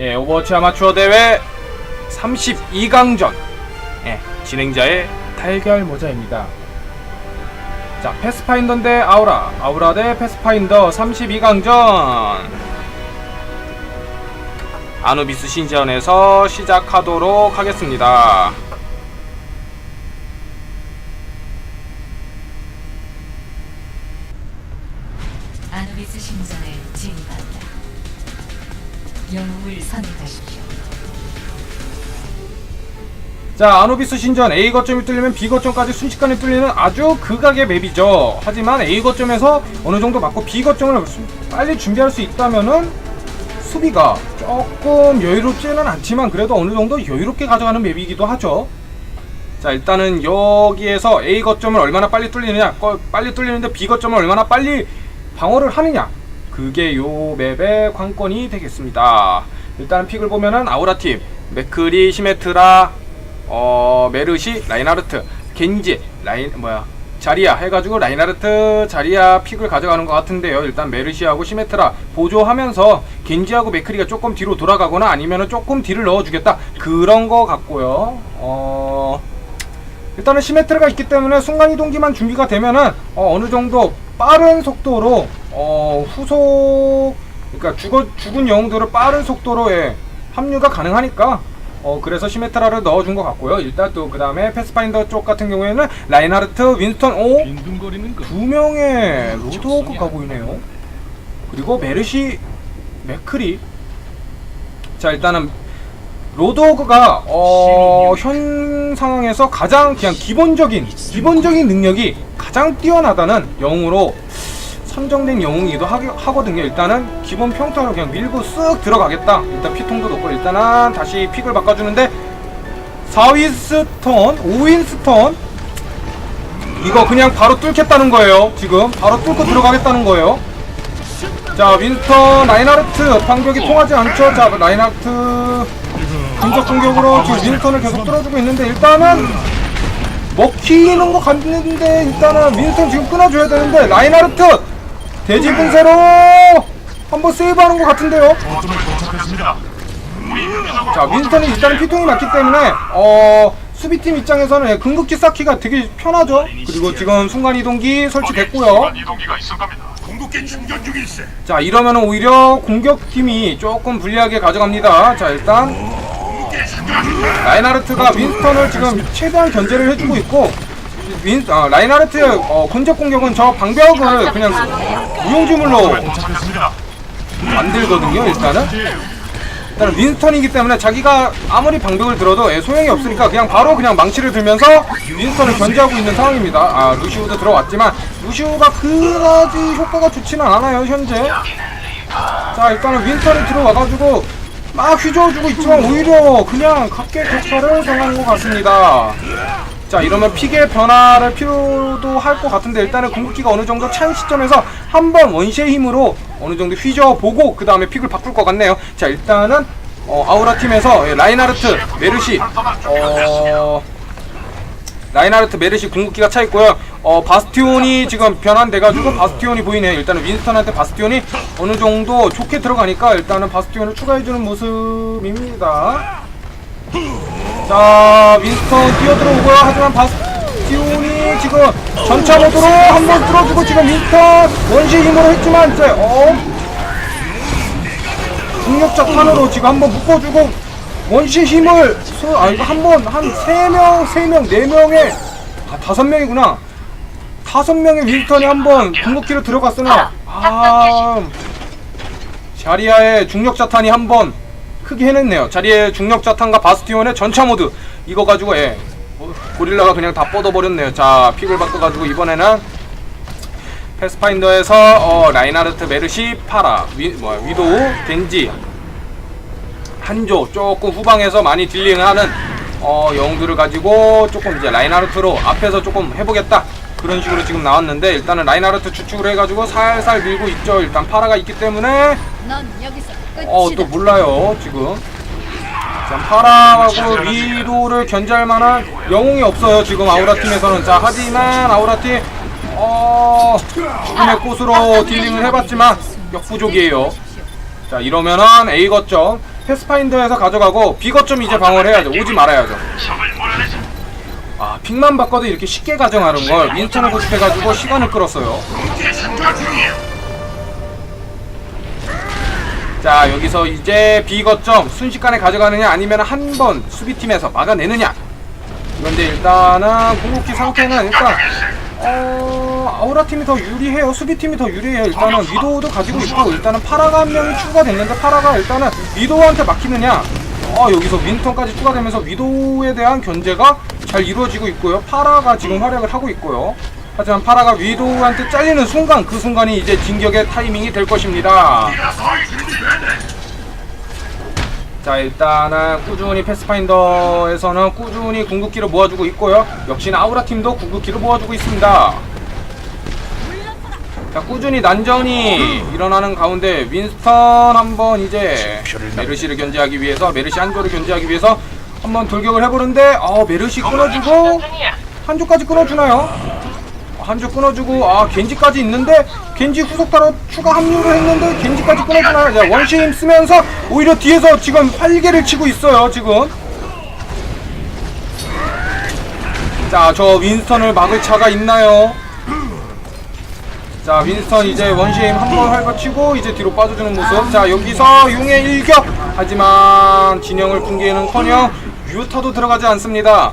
예, 오버워치 아마추어 대회 32강전 예, 진행자의 달걀 모자입니다. 자, 패스파인더 대 아우라, 아우라 대 패스파인더 32강전 아누비스 신전에서 시작하도록 하겠습니다. 자, 아노비스 신전 A 거점이 뚫리면 B 거점까지 순식간에 뚫리는 아주 극악의 맵이죠. 하지만 A 거점에서 어느 정도 맞고 B 거점을 수- 빨리 준비할 수 있다면은 수비가 조금 여유롭지는 않지만 그래도 어느 정도 여유롭게 가져가는 맵이기도 하죠. 자, 일단은 여기에서 A 거점을 얼마나 빨리 뚫리느냐, 꺼- 빨리 뚫리는데 B 거점을 얼마나 빨리 방어를 하느냐. 그게 요 맵의 관건이 되겠습니다. 일단 픽을 보면은 아우라 팀, 맥크리, 시메트라, 어 메르시, 라인하르트, 겐지, 라인 뭐야 자리야 해가지고 라인하르트, 자리야 픽을 가져가는 것 같은데요. 일단 메르시하고 시메트라 보조하면서 겐지하고 맥크리가 조금 뒤로 돌아가거나 아니면은 조금 뒤를 넣어주겠다 그런 거 같고요. 어 일단은 시메트라가 있기 때문에 순간 이동기만 준비가 되면은 어, 어느 정도 빠른 속도로 어, 후속 그러니까 죽어, 죽은 영웅들을 빠른 속도로 예, 합류가 가능하니까 어 그래서 시메트라를 넣어준 것 같고요. 일단 또 그 다음에 패스파인더 쪽 같은 경우에는 라인하르트, 윈스턴, 오 거. 두 명의 로드워크가 보이네요. 그리고 메르시, 맥크리. 자 일단은 로드워크가 어, 현 상황에서 가장 그냥 기본적인 기본적인 능력이 가장 뛰어나다는 영웅으로 선정된 영웅이기도 하, 하거든요. 일단은 기본 평타로 그냥 밀고 쓱 들어가겠다. 일단 피통도 높고 일단은 다시 픽을 바꿔주는데 4윈스턴, 5윈스턴 이거 그냥 바로 뚫겠다는 거예요. 지금 바로 뚫고 들어가겠다는 거예요. 자 윈스턴 라인하르트 반격이 통하지 않죠. 자 라인하르트 공격 공격으로 지금 윈스턴을 계속 뚫어주고 있는데 일단은 먹히는 것 같는데 일단은 윈스턴 지금 끊어줘야 되는데 라인하르트 돼지 분쇄로 한번 세이브하는 것 같은데요. 거점을 도착했습니다. 자 윈스턴이 일단은 피통이 맞기 때문에 어 수비팀 입장에서는 예, 궁극기 쌓기가 되게 편하죠. 그리고 지금 순간 이동기 설치됐고요. 이동기가 있을 겁니다. 궁극기 충전 중일세. 자 이러면 오히려 공격팀이 조금 불리하게 가져갑니다. 자 일단 라인하르트가 윈스턴을 지금 최대한 견제를 해주고 있고 윈 아, 라인하르트의 어, 근접 공격은 저 방벽을 그냥 무용지물로 도착했습니다. 만들거든요. 일단은 일단은 윈스턴이기 때문에 자기가 아무리 방벽을 들어도 예, 소용이 없으니까 그냥 바로 그냥 망치를 들면서 윈스턴을 견제하고 있는 상황입니다. 아 루시우도 들어왔지만 루시우가 그다지 효과가 좋지는 않아요 현재. 자 일단은 윈스턴이 들어와가지고 막 휘저어주고 있지만 오히려 그냥 각계 격파를 당하는 것 같습니다. 자 이러면 픽의 변화를 필요도 할 것 같은데 일단은 궁극기가 어느 정도 찬 시점에서 한번 원시의 힘으로 어느 정도 휘저어 보고 그 다음에 픽을 바꿀 것 같네요. 자 일단은 어, 아우라 팀에서 예, 라인하르트, 메르시, 어, 라인하르트, 메르시 궁극기가 차 있고요. 어 바스티온이 지금 변환돼가지고 바스티온이 보이네요. 일단은 윈스턴한테 바스티온이 어느 정도 좋게 들어가니까 일단은 바스티온을 추가해주는 모습입니다. 자 윈스턴 뛰어들어오고요. 하지만 바스티온이 지금 전차 모드로 한번 뚫어주고 지금 윈스턴 원시 힘으로 했지만 이제 어? 중력자 탄으로 지금 한번 묶어주고 원시 힘을 수, 아 이거 한번 한 세명세명네 명의 아 다섯 명이구나. 다섯 명의 윈스턴이 한번 궁극기로 들어갔으나 아 자리아의 중력자탄이 한번 크게 해냈네요. 자리에 중력 자탄과 바스티온의 전차 모드 이거 가지고 예 어, 고릴라가 그냥 다 뻗어버렸네요. 자 픽을 바꿔가지고 이번에는 패스파인더에서 어, 라인하르트, 메르시, 파라, 위, 뭐야, 위도우, 겐지, 한조 조금 후방에서 많이 딜링하는 어, 영웅들을 가지고 조금 이제 라인하르트로 앞에서 조금 해보겠다 그런 식으로 지금 나왔는데 일단은 라인하르트 주축을 해가지고 살살 밀고 있죠. 일단 파라가 있기 때문에. 어 또 몰라요 지금 자 파라하고 위도를 견제할 만한 영웅이 없어요 지금 아우라 팀에서는 자 하지만 아우라 팀 어 죽음의 꽃으로 딜링을 해봤지만 역부족이에요 자 이러면은 A 거점 패스파인더에서 가져가고 비거점 이제 방어를 해야죠. 오지 말아야죠. 아 픽만 바꿔도 이렇게 쉽게 가져가는 걸 윈스턴을 구축해가지고 시간을 끌었어요. 자 여기서 이제 비거점 순식간에 가져가느냐 아니면 한 번 수비팀에서 막아내느냐. 그런데 일단은 궁극기 상태는 일단 어 아우라 팀이 더 유리해요. 수비팀이 더 유리해요. 일단은 위도우도 가지고 있고 일단은 파라가 한 명이 추가됐는데 파라가 일단은 위도우한테 막히느냐. 어 여기서 윈턴까지 추가되면서 위도우에 대한 견제가 잘 이루어지고 있고요. 파라가 지금 활약을 하고 있고요 하지만 파라가 위도우한테 잘리는 순간 그 순간이 이제 진격의 타이밍이 될 것입니다. 자 일단은 꾸준히 패스파인더에서는 꾸준히 궁극기를 모아주고 있고요 역시나 아우라 팀도 궁극기를 모아주고 있습니다 자 꾸준히 난전이 일어나는 가운데 윈스턴 한번 이제 메르시를 견제하기 위해서 메르시 한조를 견제하기 위해서 한번 돌격을 해보는데 어 메르시 끊어주고 한조까지 끊어주나요? 한조 끊어주고 아 겐지까지 있는데 겐지 후속타로 추가 합류를 했는데 겐지까지 끊어주나요? 자 원시임 쓰면서 오히려 뒤에서 지금 활개를 치고 있어요 지금. 자 저 윈스턴을 막을 차가 있나요? 자 윈스턴 이제 원시임 한 번 활거치고 이제 뒤로 빠져주는 모습. 자 여기서 용의 일격. 하지만 진영을 붕괴는 커녕 유타도 들어가지 않습니다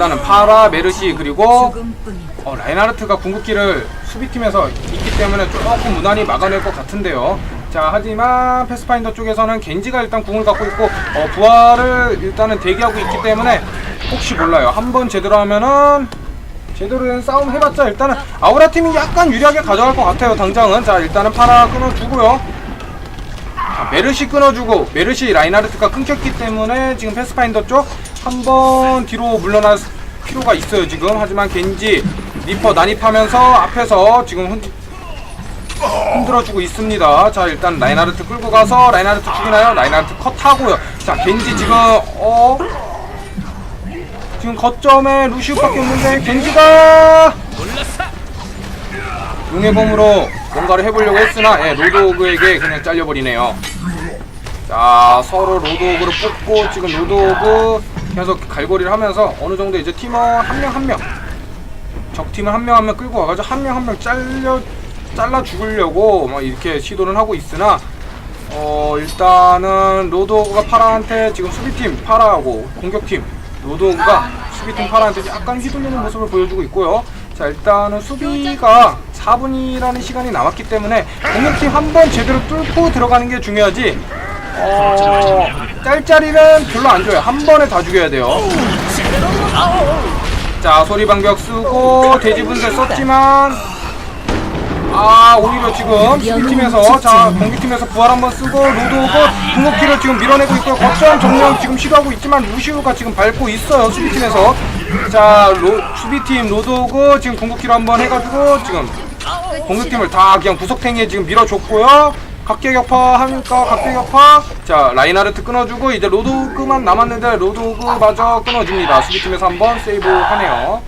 일단은 파라 메르시 그리고. 어, 라인하르트가 궁극기를 수비팀에서 있기 때문에 조금 무난히 막아낼 것 같은데요. 자, 하지만 패스파인더 쪽에서는 겐지가 일단 궁을 갖고 있고 어, 부활을 일단은 대기하고 있기 때문에 혹시 몰라요. 한번 제대로 하면은 제대로 된 싸움 해봤자 일단은 아우라 팀이 약간 유리하게 가져갈 것 같아요. 당장은 자 일단은 파라 끊어주고요. 자, 메르시 끊어주고 메르시 라인하르트가 끊겼기 때문에 지금 패스파인더 쪽 한번 뒤로 물러날 필요가 있어요 지금. 하지만 겐지 리퍼 난입하면서 앞에서 지금 흔, 흔들어주고 있습니다. 자 일단 라인하르트 끌고 가서 라인하르트 죽이나요? 라인하르트 컷하고요. 자 겐지 지금 어? 지금 거점에 루시우밖에 없는데 겐지가 용의 검으로 뭔가를 해보려고 했으나 예, 로드오그에게 그냥 잘려버리네요. 자 서로 로드오그를 뽑고 지금 로드오그 계속 갈고리를 하면서 어느 정도 이제 팀원 한 명 한 명 적팀을 한 명 한 명 끌고 와가지고 한 명 한 명 잘려 잘라 죽으려고 막 이렇게 시도를 하고 있으나 어 일단은 로드오그가 파라한테 지금 수비팀 파라하고 공격팀 로드오그가 수비팀 파라한테 약간 휘둘리는 모습을 보여주고 있고요. 자 일단은 수비가 4분이라는 시간이 남았기 때문에 공격팀 한 번 제대로 뚫고 들어가는 게 중요하지. 어 짤짤이는 별로 안 좋아요. 한 번에 다 죽여야 돼요. 자 소리 방벽 쓰고 돼지 분쇄 썼지만 아 오히려 지금 수비팀에서 자 공격팀에서 부활 한번 쓰고 로드오고 궁극기를 지금 밀어내고 있고요. 거점 정령 지금 시도하고 있지만 루시우가 지금 밟고 있어요 수비팀에서. 자 로, 수비팀 로드오고 지금 궁극기로 한번 해가지고 지금 공격팀을 다 그냥 구석탱이에 지금 밀어줬고요 각계 격파 하니까? 각계 격파? 자 라인하르트 끊어주고 이제 로드오그만 남았는데 로드오그마저 끊어줍니다. 수비팀에서 한번 세이브 하네요.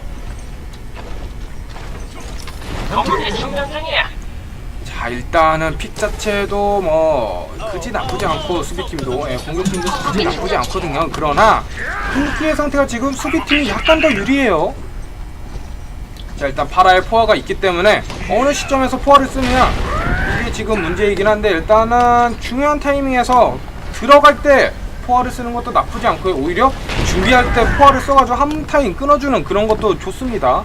자 일단은 픽 자체도 뭐 그지 나쁘지 않고 수비팀도 예, 공격팀도 그지 나쁘지 않거든요. 그러나 궁극기의 상태가 지금 수비팀이 약간 더 유리해요. 자 일단 파라의 포화가 있기 때문에 어느 시점에서 포화를 쓰느냐 지금 문제이긴 한데 일단은 중요한 타이밍에서 들어갈 때 포화를 쓰는 것도 나쁘지 않고요. 오히려 준비할 때 포화를 써가지고 한 타임 끊어주는 그런 것도 좋습니다.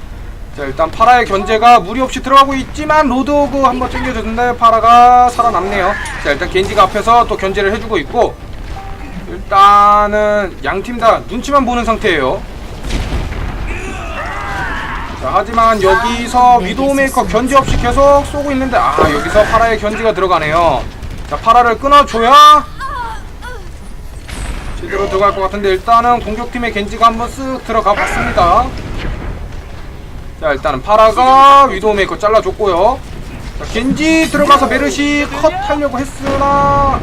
자 일단 파라의 견제가 무리 없이 들어가고 있지만 로드오그 한번 챙겨줬는데 파라가 살아남네요. 자 일단 겐지가 앞에서 또 견제를 해주고 있고 일단은 양 팀 다 눈치만 보는 상태예요 자 하지만 여기서 위도우 메이커 견제 없이 계속 쏘고 있는데 아 여기서 파라의 견제가 들어가네요. 자 파라를 끊어줘야 제대로 들어갈 것 같은데 일단은 공격팀의 겐지가 한번 쓱 들어가 봤습니다. 자 일단은 파라가 위도우 메이커 잘라줬고요. 자 겐지 들어가서 메르시 컷 하려고 했으나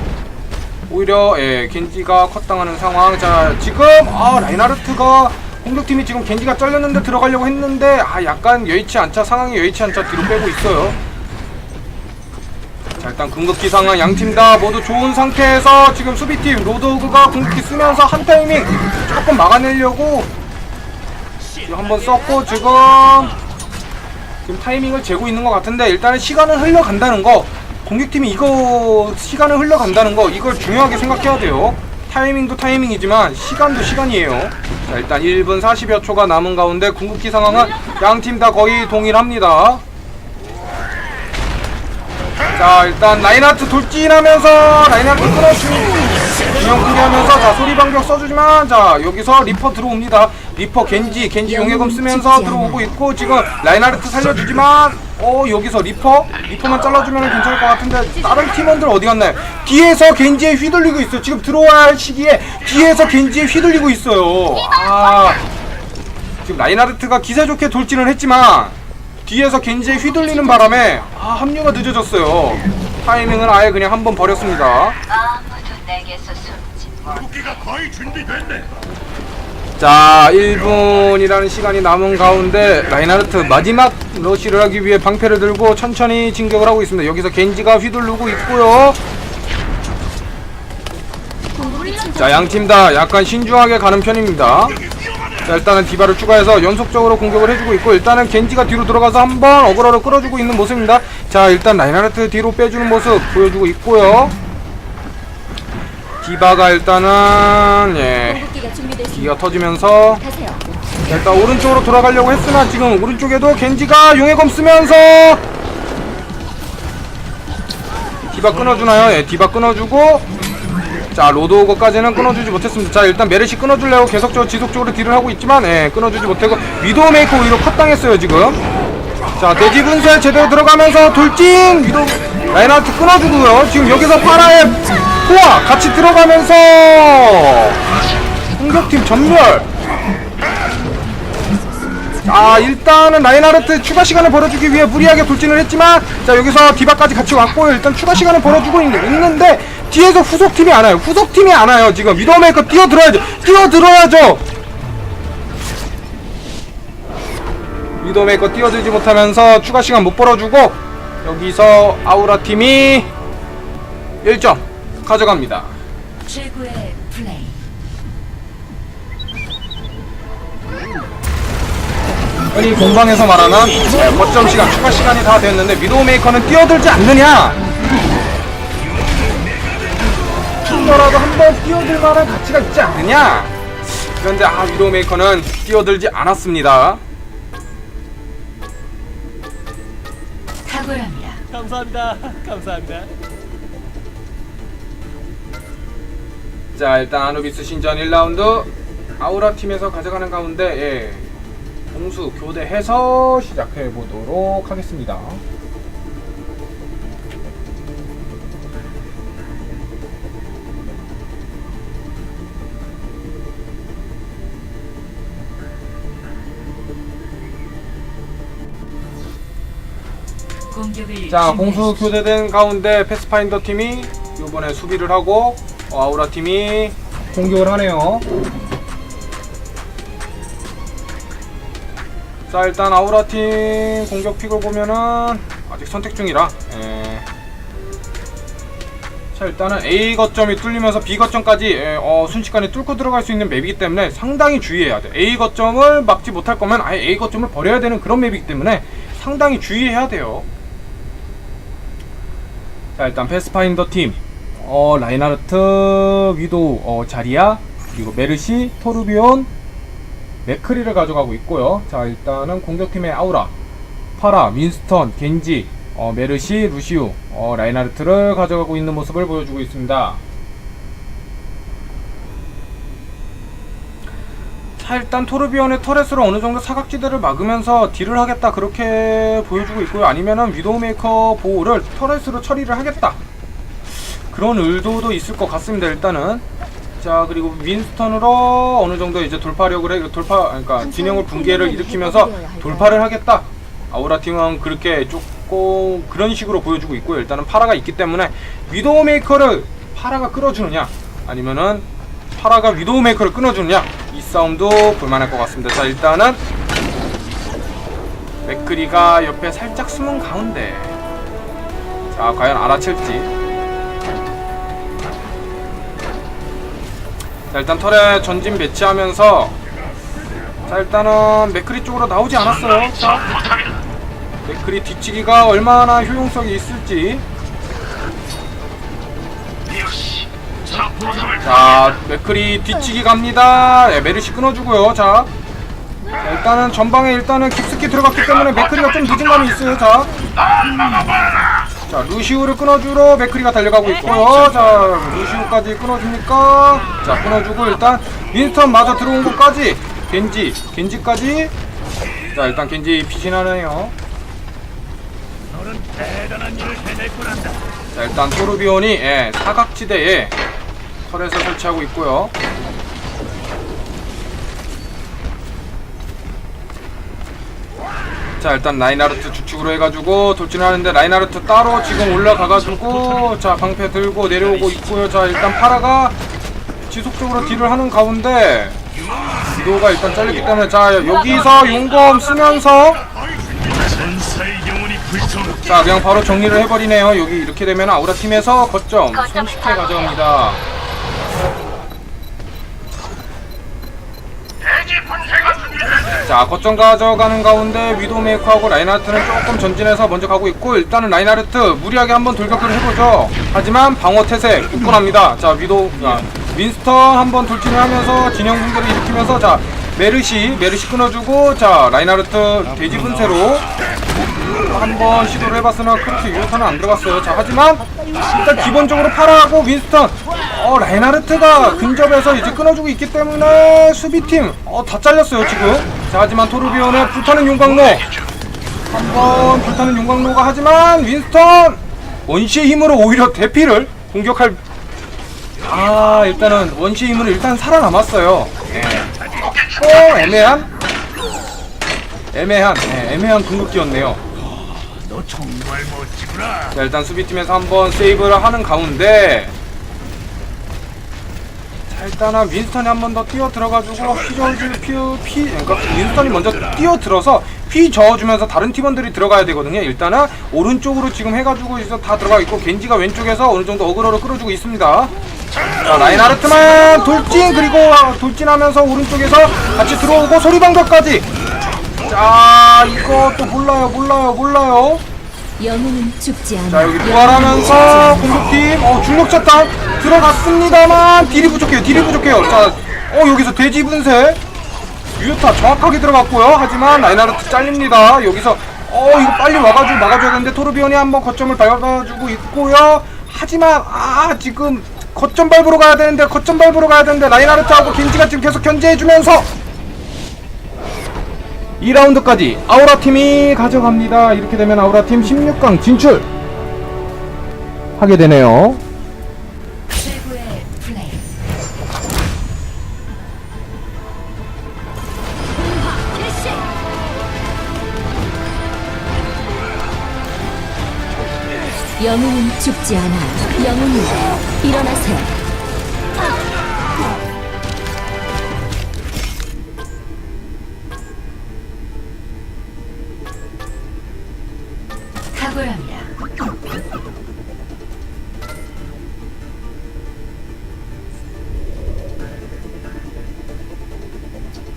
오히려 예 겐지가 컷 당하는 상황. 자 지금 아 라인하르트가 공격팀이 지금 겐지가 잘렸는데 들어가려고 했는데 아 약간 여의치 않자 상황이 여의치 않자 뒤로 빼고 있어요. 자 일단 궁극기 상황 양팀 다 모두 좋은 상태에서 지금 수비팀 로드오그가 궁극기 쓰면서 한 타이밍 조금 막아내려고 한번 썼고 지금 지금 타이밍을 재고 있는 것 같은데 일단은 시간은 흘러간다는 거. 공격팀이 이거 시간을 흘러간다는 거. 이걸 중요하게 생각해야 돼요 타이밍도 타이밍이지만 시간도 시간이에요. 자 일단 1분 40여 초가 남은 가운데 궁극기 상황은 양팀 다 거의 동일합니다. 자 일단 라인하트 돌진하면서 라인하트 끊어주고 균형 크게하면서 자 소리 반격 써주지만 자 여기서 리퍼 들어옵니다. 리퍼 겐지 겐지 용해검 쓰면서 들어오고 있고 지금 라인하트 살려주지만 어 여기서 리퍼? 리퍼만 잘라주면 괜찮을 것 같은데 다른 팀원들 어디 갔나요? 뒤에서 겐지에 휘둘리고 있어요. 지금 들어와야 할 시기에 뒤에서 겐지에 휘둘리고 있어요. 아. 지금 라인하르트가 기세 좋게 돌진을 했지만 뒤에서 겐지에 휘둘리는 바람에 아 합류가 늦어졌어요. 타이밍은 아예 그냥 한 번 버렸습니다. 아무도 내게서 숨지 못. 국기가 거의 준비됐네. 자 1분이라는 시간이 남은 가운데 라인하르트 마지막 러쉬를 하기 위해 방패를 들고 천천히 진격을 하고 있습니다. 여기서 겐지가 휘두르고 있고요. 자 양팀 다 약간 신중하게 가는 편입니다. 자 일단은 디바를 추가해서 연속적으로 공격을 해주고 있고 일단은 겐지가 뒤로 들어가서 한번 어그로를 끌어주고 있는 모습입니다. 자 일단 라인하르트 뒤로 빼주는 모습 보여주고 있고요 디바가 일단은 예. 기가 터지면서 가세요. 자, 일단 오른쪽으로 돌아가려고 했으나 지금 오른쪽에도 겐지가 용해검 쓰면서 디바 끊어주나요? 예, 디바 끊어주고 자 로드오거까지는 끊어주지 못했습니다. 자 일단 메르시 끊어주려고 계속적으로 지속적으로 딜을 하고 있지만 예, 끊어주지 못하고 위도우메이커 오히려 컷당했어요 지금. 자 돼지 분쇄 제대로 들어가면서 돌진 위도 라인하트 끊어주고요. 지금 여기서 파라의 포화 같이 들어가면서 공격팀 전멸. 아 일단은 라인하르트 추가 시간을 벌어주기 위해 무리하게 돌진을 했지만 자 여기서 디바까지 같이 왔고요. 일단 추가 시간을 벌어주고 있, 있는데 뒤에서 후속팀이 안 와요. 후속팀이 안 와요 지금. 위도메이커 뛰어들어야죠. 뛰어들어야죠. 위도메이커 뛰어들지 못하면서 추가 시간 못 벌어주고 여기서 아우라 팀이 1점 가져갑니다 최고의 플레이. 흔히 공방에서 말하는 네, 거점 시간, 추가 시간이 다 됐는데 위도우메이커는 뛰어들지 않느냐? 힘더라도 한번 뛰어들 만한 가치가 있지 않느냐? 그런데 아 위도우메이커는 뛰어들지 않았습니다. 탁월합니다. 감사합니다. 감사합니다. 자 일단 아누비스 신전 1라운드 아우라 팀에서 가져가는 가운데 예, 공수 교대해서 시작해 보도록 하겠습니다. 자 공수. 교대된 가운데 패스파인더 팀이 이번에 수비를 하고 어, 아우라 팀이 공격을 하네요. 자 일단 아우라 팀 공격 픽을 보면은 아직 선택 중이라. 예. 자 일단은 A 거점이 뚫리면서 B 거점까지 예, 어, 순식간에 뚫고 들어갈 수 있는 맵이기 때문에 상당히 주의해야 돼. A 거점을 막지 못할 거면 아예 A 거점을 버려야 되는 그런 맵이기 때문에 상당히 주의해야 돼요. 자 일단 패스파인더 팀 어, 라인하르트, 위도우, 어, 자리아, 그리고 메르시, 토르비온, 맥크리를 가져가고 있고요. 자 일단은 공격팀의 아우라, 파라, 윈스턴, 겐지, 어, 메르시, 루시우, 어, 라인하르트를 가져가고 있는 모습을 보여주고 있습니다. 자 일단 토르비온의 터렛으로 어느 정도 사각지대를 막으면서 딜을 하겠다 그렇게 보여주고 있고요 아니면은 위도우메이커 보호를 터렛으로 처리를 하겠다 그런 의도도 있을 것 같습니다 일단은. 자 그리고 윈스턴으로 어느 정도 이제 돌파력을 해 돌파 그러니까 진영을 붕괴를 일으키면서 돌파를 하겠다. 아우라 팀은 그렇게 조금 그런 식으로 보여주고 있고요. 일단은 파라가 있기 때문에 위도우 메이커를 파라가 끌어주느냐 아니면은 파라가 위도우 메이커를 끊어주느냐 이 싸움도 볼만할 것 같습니다. 자 일단은 맥크리가 옆에 살짝 숨은 가운데. 자 과연 알아챌지 자 일단 털에 전진 배치하면서 자 일단은 맥크리 쪽으로 나오지 않았어요. 자. 맥크리 뒤치기가 얼마나 효용성이 있을지. 자 맥크리 뒤치기 갑니다. 네, 메르시 끊어주고요. 자 자, 일단은 전방에 일단은 깊숙이 들어갔기 때문에 맥크리가 좀 늦은 감이 있어요. 자 자 루시우를 끊어주러 맥크리가 달려가고 있고요. 자 루시우까지 끊어줍니까 자 끊어주고 일단 윈스턴 마저 들어온 것까지 겐지 겐지까지. 자 일단 겐지 피신하네요. 자 일단 토르비온이 예, 사각지대에 털에서 설치하고 있고요 자 일단 라인하르트 주축으로 해가지고 돌진하는데 라인하르트 따로 지금 올라가가지고 자 방패 들고 내려오고 있고요 자 일단 파라가 지속적으로 딜을 하는 가운데 위도가 일단 잘렸기 때문에 자 여기서 용검 쓰면서. 자 그냥 바로 정리를 해버리네요 여기 이렇게 되면 아우라 팀에서 거점 30개 가져갑니다 자 거점 가져가는 가운데 위도메이커하고 라인하르트는 조금 전진해서 먼저 가고 있고 일단은 라인하르트 무리하게 한번 돌격을 해보죠. 하지만 방어 태세 굳건합니다. 자 위도 아, 윈스턴 한번 돌진을 하면서 진영 붕괴를 일으키면서 자 메르시 메르시 끊어주고 자 라인하르트 돼지 분쇄로 한번 시도를 해봤으나 그렇게 유효타는 안 들어갔어요. 자 하지만 일단 기본적으로 파라하고 윈스턴 어 라인하르트가 근접해서 이제 끊어주고 있기 때문에 수비팀 어 다 잘렸어요 지금 자 하지만 토르비온의 불타는 용광로 한번 불타는 용광로가 하지만 윈스턴 원시의 힘으로 오히려 대피를 공격할 아 일단은 원시의 힘으로 일단 살아남았어요 예. 어 애매한 애매한 예, 애매한 궁극기였네요. 자 일단 수비팀에서 한번 세이브를 하는 가운데 자 일단은 윈스턴이 한 번 더 뛰어 들어가지고 휘저어줄 피우 피 그러니까 윈스턴이 먼저 뛰어 들어서 휘 저어주면서 다른 팀원들이 들어가야 되거든요. 일단은 오른쪽으로 지금 해가지고 있어 다 들어가 있고 겐지가 왼쪽에서 어느 정도 어그로를 끌어주고 있습니다. 자 라인하르트만 돌진 그리고 돌진하면서 오른쪽에서 같이 들어오고 소리방벽까지. 자 이것도 몰라요 몰라요 몰라요 영웅은 죽지 않아. 자 여기 부활하면서 공격팀 어 중력 차 탄 들어갔습니다만 딜이 부족해요 딜이 부족해요. 자어 여기서 돼지 분쇄. 유효타 정확하게 들어갔고요. 하지만 라인하르트 잘립니다. 여기서 어 이거 빨리 와가지고 막아줘야 되는데 토르비온이 한번 거점을 밟아주고 있고요. 하지만 아 지금 거점 밟으러 가야 되는데 거점 밟으러 가야 되는데 라인하르트하고 겐지가 지금 계속 견제해주면서 2라운드까지 아우라 팀이 가져갑니다. 이렇게 되면 아우라 팀 16강 진출 하게 되네요. 영웅은 죽지 않아. 영웅이 일어나세요.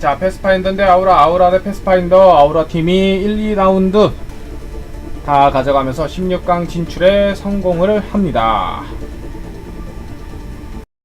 자, 패스파인더인데 아우라 아우라 대 패스파인더 아우라 팀이 1, 2라운드 다 가져가면서 16강 진출에 성공을 합니다.